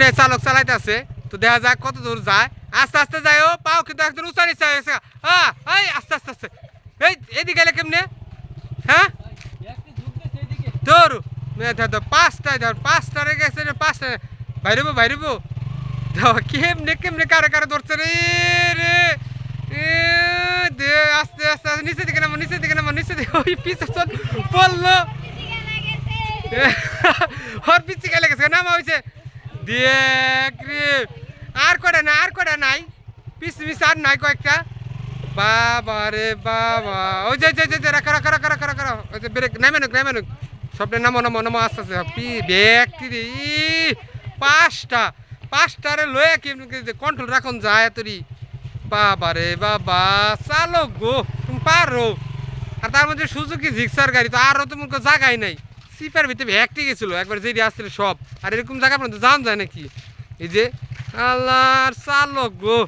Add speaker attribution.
Speaker 1: নে, চালক চালাইতে আছে তো দেখা যাক কত দূর যায়। আস্তে আস্তে যায় ও পাও কিন্তু একদম উঁচা নিচে হয়ে গেছে। হ্যাঁ এই আস্তে আস্তে আস্তে। এই এদিকে গেলে কেমনে? হ্যাঁ? মেধা তো পাঁচটায় ধর পাঁচটা রে গেছে রে পাঁচটা বাইরেবো বাইরেবো। কেমনে কেমনে কারে কারে ধরছে রে রে। দে আস্তে আস্তে আস্তে নিচে দিকে নামো নিচে দিকে নামো নিচে দিকে। ওই পিছে চল পড়ল ওর পিছে গেলে গেছে নামা হয়েছে দেখ আর কটা না আর কটা নাই? পিস পিস আর নাই কয়েকটা। বাবা রে বাবা। ওই যে যে যে রাখা রাখা রাখা রাখা রাখা ওই যে ব্রেক, নামে নুক নামে নুক সবটা নামো নামো নামো, আস্তে আস্তে পি ব্যক্তি রে পাঁচটা। পাঁচটারে লয়ে কি কন্ট্রোল রাখুন যায় তোরি বাবা রে বাবা চালো গো, তুমি পারো। আর তার মধ্যে সুজুকি জিক্সার গাড়ি তো আরও তোমার জায়গাই নাই। সিপার ভিতরে একটি গেছিল, একবার যেটি আসছিল সব। আর এরকম জায়গা পর্যন্ত জান যায় নাকি? এই যে আল্লাহর চালক গো।